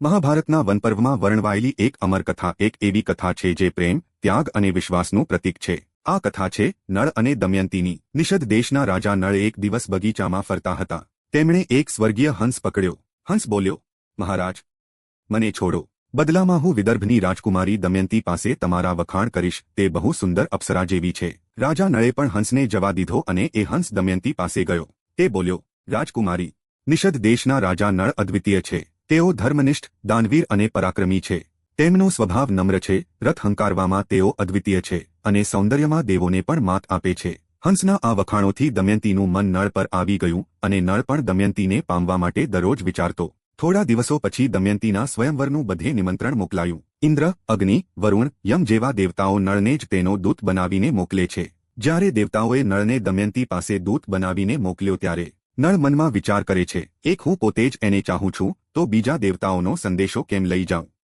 મહાભારતના વનપર્વમાં વર્ણવાયેલી એક અમર કથા, એક એવી કથા છે જે પ્રેમ, ત્યાગ અને વિશ્વાસનું પ્રતીક છે. આ કથા છે નળ અને દમયંતીની. નિષદ દેશના રાજા નળ એક દિવસ બગીચામાં ફરતા હતા. તેમણે એક સ્વર્ગીય હંસ પકડ્યો. હંસ બોલ્યો, મહારાજ, મને છોડો. બદલામાં હું વિદર્ભની રાજકુમારી દમયંતી પાસે તમારા વખાણ કરીશ. તે બહુ સુંદર અપ્સરા જેવી છે. રાજા નળે પણ હંસને જવા દીધો અને એ હંસ દમયંતી પાસે ગયો. તે બોલ્યો, રાજકુમારી, નિષદ દેશના રાજા નળ અદ્વિતીય છે. તેઓ ધર્મનિષ્ઠ, દાનવીર અને પરાક્રમી છે. તેમનો સ્વભાવ નમ્ર છે, રથ હંકારવામાં તેઓ અદ્વિતીય છે અને સૌંદર્યમાં દેવોને પણ માત આપે છે. હંસના આ વખાણોથી દમયંતીનું મન નળ પર આવી ગયું અને નળ પણ દમયંતીને પામવા માટે દરરોજ વિચારતો. થોડા દિવસો પછી દમયંતીના સ્વયંવરનું બધે નિમંત્રણ મોકલાયું. ઇન્દ્ર, અગ્નિ, વરુણ, યમ જેવા દેવતાઓ નળને જ તેનો દૂત બનાવીને મોકલે છે. જ્યારે દેવતાઓએ નળને દમયંતી પાસે દૂત બનાવીને મોકલ્યો ત્યારે નળ મનમાં વિચાર કરે છે, એક હું પોતે જ એને ચાહું છું તો બીજા દેવતાઓનો સંદેશો કેમ લઈ જાઉં?